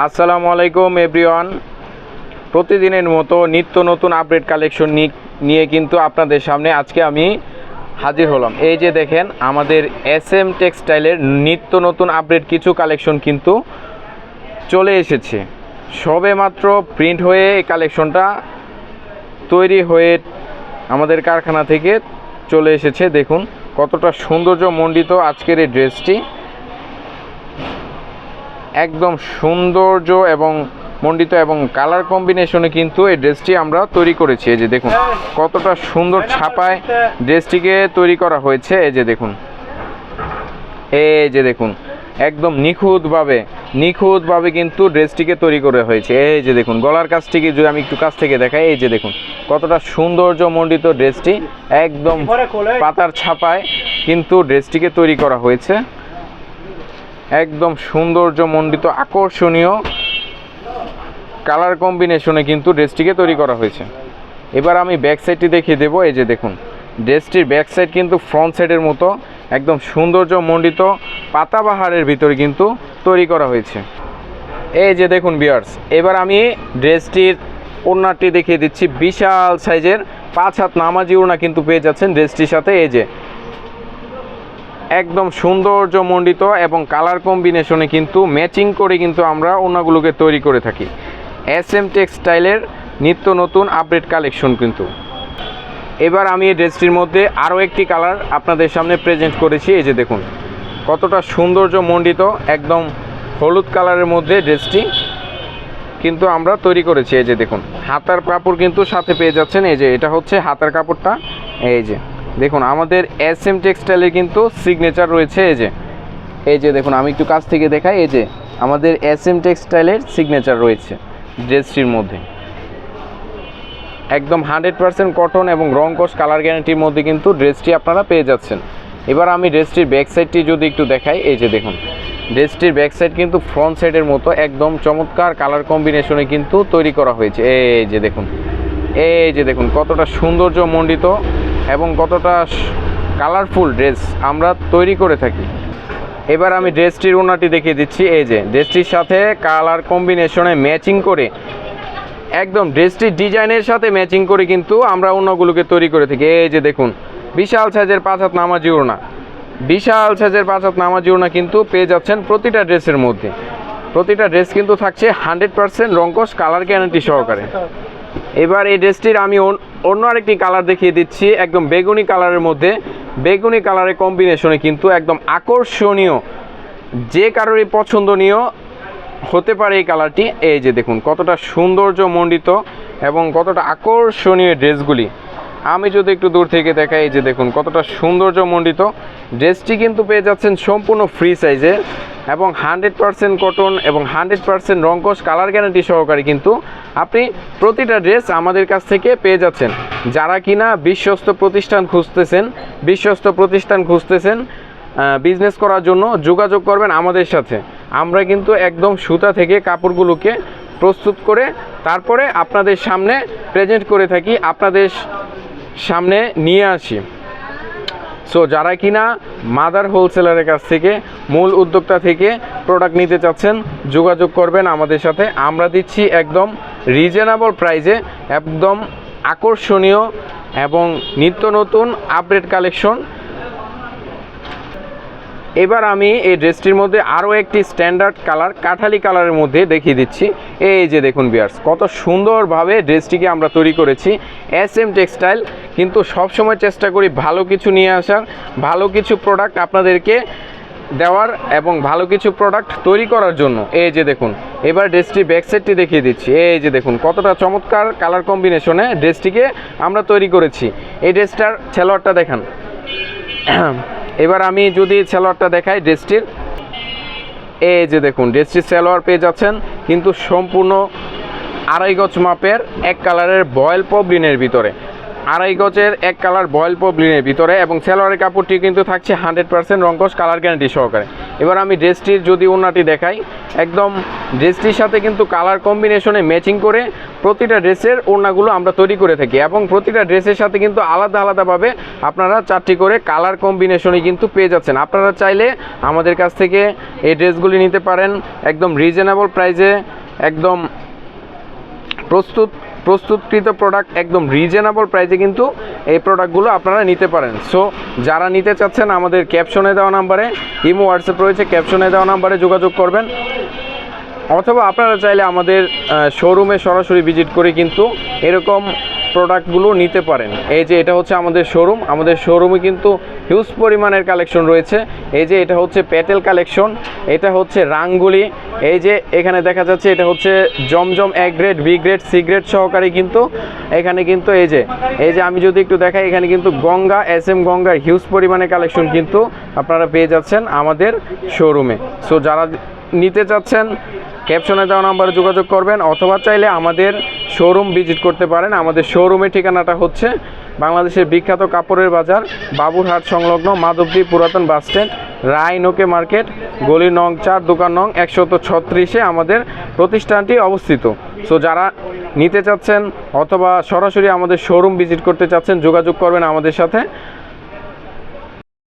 আসসালামু আলাইকুম, এভরিওয়ান। প্রতিদিনের মতো নিত্য নতুন আপডেট কালেকশন নিয়ে কিন্তু আপনাদের সামনে আজকে আমি হাজির হলাম। এই যে দেখেন, আমাদের এস এম টেক্সটাইলের নিত্য নতুন আপডেট কিছু কালেকশন কিন্তু চলে এসেছে। সবে মাত্র প্রিন্ট হয়ে এই কালেকশনটা তৈরি হয়ে আমাদের কারখানা থেকে চলে এসেছে। দেখুন, কতটা সৌন্দর্য মণ্ডিত আজকের এই ড্রেসটি। একদম সৌন্দর্য এবং মণ্ডিত এবং কালার কম্বিনেশনে কিন্তু এই ড্রেসটি আমরা তৈরি করেছি। এই যে দেখুন কতটা সুন্দর ছাপায় ড্রেসটিকে তৈরি করা হয়েছে। এই যে দেখুন এই যে দেখুন একদম নিখুঁতভাবে নিখুঁতভাবে কিন্তু ড্রেসটিকে তৈরি করা হয়েছে। এই যে দেখুন গলার কাছ থেকে যদি আমি একটু কাছ থেকে দেখাই এই যে দেখুন কতটা সৌন্দর্য মণ্ডিত ড্রেসটি একদম পাতার ছাপায় কিন্তু ড্রেসটিকে তৈরি করা হয়েছে। একদম সৌন্দর্য মণ্ডিত আকর্ষণীয় কালার কম্বিনেশনে কিন্তু ড্রেসটিকে তৈরি করা হয়েছে। এবার আমি ব্যাক সাইডটি দেখিয়ে দেবো, এই যে দেখুন ড্রেসটির ব্যাক সাইড কিন্তু ফ্রন্ট সাইডের মতো, একদম সৌন্দর্য মণ্ডিত পাতাবাহারের ভিতরে কিন্তু তৈরি করা হয়েছে। এই যে দেখুন বিয়ার্স এবার আমি ড্রেসটির ওড়নাটি দেখিয়ে দিচ্ছি, বিশাল সাইজের পাঁচ হাত নামাজি ওড়না কিন্তু পেয়ে যাচ্ছেন ড্রেসটির সাথে। এই যে একদম সৌন্দর্য মণ্ডিত এবং কালার কম্বিনেশনে কিন্তু ম্যাচিং করে কিন্তু আমরা ওনাগুলোকে তৈরি করে থাকি। এস এম টেক্সটাইলের নিত্য নতুন আপডেট কালেকশন কিন্তু। এবার আমি এই ড্রেসটির মধ্যে আরও একটি কালার আপনাদের সামনে প্রেজেন্ট করেছি, এই যে দেখুন। কতটা সৌন্দর্য মণ্ডিত একদম হলুদ কালারের মধ্যে ড্রেসটি কিন্তু আমরা তৈরি করেছি, এই যে দেখুন। হাতার কাপড় কিন্তু সাথে পেয়ে যাচ্ছেন, এই যে এটা হচ্ছে হাতার কাপড়টা, এই যে। দেখুন, আমাদের এস এম টেক্সটাইলের কিন্তু সিগনেচার রয়েছে, এই যে। এই যে দেখুন, আমি একটু কাছ থেকে দেখাই, এই যে আমাদের এস এম টেক্সটাইলের সিগনেচার রয়েছে ড্রেসটির মধ্যে। একদম হান্ড্রেড পার্সেন্ট কটন এবং রংকশ কালার গ্যারান্টির মধ্যে কিন্তু ড্রেসটি আপনারা পেয়ে যাচ্ছেন। এবার আমি ড্রেসটির ব্যাক সাইডটি যদি একটু দেখাই, এই যে দেখুন ড্রেসটির ব্যাক সাইড কিন্তু ফ্রন্ট সাইডের মতো একদম চমৎকার কালার কম্বিনেশনে কিন্তু তৈরি করা হয়েছে। এই যে দেখুন, এই যে দেখুন, কতটা সৌন্দর্য মণ্ডিত এবং কতটা কালারফুল ড্রেস আমরা তৈরি করে থাকি। এবার আমি ড্রেসটির ওনাটি দেখিয়ে দিচ্ছি। এই যে ড্রেসটির সাথে কালার কম্বিনেশনে ম্যাচিং করে, একদম ড্রেসটির ডিজাইনের সাথে ম্যাচিং করে কিন্তু আমরা ওনাগুলোকে তৈরি করে থাকি। এই যে দেখুন, বিশাল সাইজের পাঁচ হাত নামাজি ওড়না। বিশাল সাইজের পাঁচ হাত নামাজি ওড়না কিন্তু পেয়ে যাচ্ছেন প্রতিটা ড্রেসের মধ্যে। প্রতিটা ড্রেস কিন্তু থাকছে হান্ড্রেড পার্সেন্ট রঙ্কশ কালার গ্যারান্টি সহকারে। এবার এই ড্রেসটির আমি অন্য আরেকটি কালার দেখিয়ে দিচ্ছি, একদম বেগুনি কালারের মধ্যে। বেগুনি কালারের কম্বিনেশনে কিন্তু একদম আকর্ষণীয়, যে কারোরই পছন্দনীয় হতে পারে এই কালারটি। এই যে দেখুন, কতটা সৌন্দর্য মণ্ডিত এবং কতটা আকর্ষণীয় ড্রেসগুলি আমি যদি একটু দূর থেকে দেখাই যে দেখুন, কতটা সৌন্দর্য মণ্ডিত ড্রেসটি কিন্তু পেয়ে যাচ্ছেন সম্পূর্ণ ফ্রি সাইজে এবং হান্ড্রেড পার্সেন্ট কটন এবং হান্ড্রেড পার্সেন্ট রঙ্কশ কালার গ্যারান্টি সহকারে কিন্তু আপনি প্রতিটা ড্রেস আমাদের কাছ থেকে পেয়ে যাচ্ছেন। যারা কিনা বিশ্বস্ত প্রতিষ্ঠান খুঁজতেছেন, বিশ্বস্ত প্রতিষ্ঠান খুঁজতেছেন বিজনেস করার জন্য যোগাযোগ করবেন আমাদের সাথে। আমরা কিন্তু একদম সুতা থেকে কাপড়গুলোকে প্রস্তুত করে তারপরে আপনাদের সামনে প্রেজেন্ট করে থাকি। আপনাদের সামনে নিয়ে আসি। সো যারা কিনা মাদার হোলসেলারের কাছ থেকে, মূল উদ্যোক্তা থেকে প্রোডাক্ট নিতে চাচ্ছেন, যোগাযোগ করবেন আমাদের সাথে। আমরা দিচ্ছি একদম রিজনেবল প্রাইজে একদম আকর্ষণীয় এবং নিত্য নতুন আপডেট কালেকশন এবার আমি এই ড্রেসটির মধ্যে আরও একটি স্ট্যান্ডার্ড কালার কাঠালি কালারের মধ্যে দেখিয়ে দিচ্ছি। এই যে দেখুন বিয়ার্স কত সুন্দরভাবে ড্রেসটিকে আমরা তৈরি করেছি। এস এম টেক্সটাইল কিন্তু সবসময় চেষ্টা করি ভালো কিছু নিয়ে আসার, ভালো কিছু প্রোডাক্ট আপনাদেরকে দেওয়ার এবং ভালো কিছু প্রোডাক্ট তৈরি করার জন্য। এই যে দেখুন, এবার ড্রেসটির ব্যাক সাইডটি দেখিয়ে দিচ্ছি। এই যে দেখুন, কতটা চমৎকার কালার কম্বিনেশনে ড্রেসটিকে আমরা তৈরি করেছি। এই ড্রেসটার ছেলোয়ারটা দেখান। এবার আমি যদি সালোয়ারটা দেখাই ড্রেসটির, এই যে দেখুন, ড্রেসটির সালোয়ার পেয়ে যাচ্ছেন, কিন্তু সম্পূর্ণ আড়াই গজ মাপের এক কালারের বয়েল পবলিনের ভিতরে। আড়াই গজের এক কালার বয়েল পবলিনের ভিতরে এবং সেলোয়ারের কাপড়টি কিন্তু থাকছে হান্ড্রেড পার্সেন্ট রঙ্কশ কালার গ্যারান্টি সহকারে। এবার আমি ড্রেসটির যদি ওনাটি দেখাই, একদম ড্রেসটির সাথে কিন্তু কালার কম্বিনেশনে ম্যাচিং করে প্রতিটা ড্রেসের ওড়নাগুলো আমরা তৈরি করে থাকি এবং প্রতিটা ড্রেসের সাথে কিন্তু আলাদা আলাদাভাবে আপনারা চারটি করে কালার কম্বিনেশনে কিন্তু পেয়ে যাচ্ছেন। আপনারা চাইলে আমাদের কাছ থেকে এই ড্রেসগুলি নিতে পারেন, একদম রিজনেবল প্রাইসে, একদম প্রস্তুত প্রস্তুতকৃত প্রোডাক্ট একদম রিজনেবল প্রাইসে কিন্তু এই প্রোডাক্টগুলো আপনারা নিতে পারেন। সো যারা নিতে চাচ্ছেন, আমাদের ক্যাপশনে দেওয়া নাম্বারে, ইমো হোয়াটসঅ্যাপ রয়েছে ক্যাপশনে দেওয়া নাম্বারে যোগাযোগ করবেন। অথবা আপনারা চাইলে আমাদের শোরুমে সরাসরি ভিজিট করে কিন্তু এরকম প্রোডাক্টগুলো নিতে পারেন। এই যে, এটা হচ্ছে আমাদের শোরুম আমাদের শোরুমে কিন্তু হিউজ পরিমাণের কালেকশন রয়েছে। এই যে এটা হচ্ছে প্যাটেল কালেকশন, এটা হচ্ছে রাঙ্গুলি। এই যে এখানে দেখা যাচ্ছে এটা হচ্ছে জমজম A grade B grade C grade সহকারে কিন্তু এখানে কিন্তু এই যে এই যে আমি যদি একটু দেখাই, এখানে কিন্তু গঙ্গা এস এম গঙ্গার হিউজ পরিমাণে কালেকশন কিন্তু আপনারা পেয়ে যাচ্ছেন আমাদের শোরুমে সো যারা নিতে চাচ্ছেন ক্যাপশনে দেওয়া নাম্বারে যোগাযোগ করবেন, অথবা চাইলে আমাদের শোরুম ভিজিট করতে পারেন। আমাদের শোরুমের ঠিকানাটা হচ্ছে বাংলাদেশের বিখ্যাত কাপড়ের বাজার, বাবুরহাট সংলগ্ন মাধবদী পুরাতন বাসস্ট্যান্ড রায়নোকে মার্কেট, গলি নং চার, দোকান নং একশত ছত্রিশে আমাদের প্রতিষ্ঠানটি অবস্থিত। সো যারা নিতে চাচ্ছেন অথবা সরাসরি আমাদের শোরুম ভিজিট করতে চাচ্ছেন, যোগাযোগ করবেন আমাদের সাথে।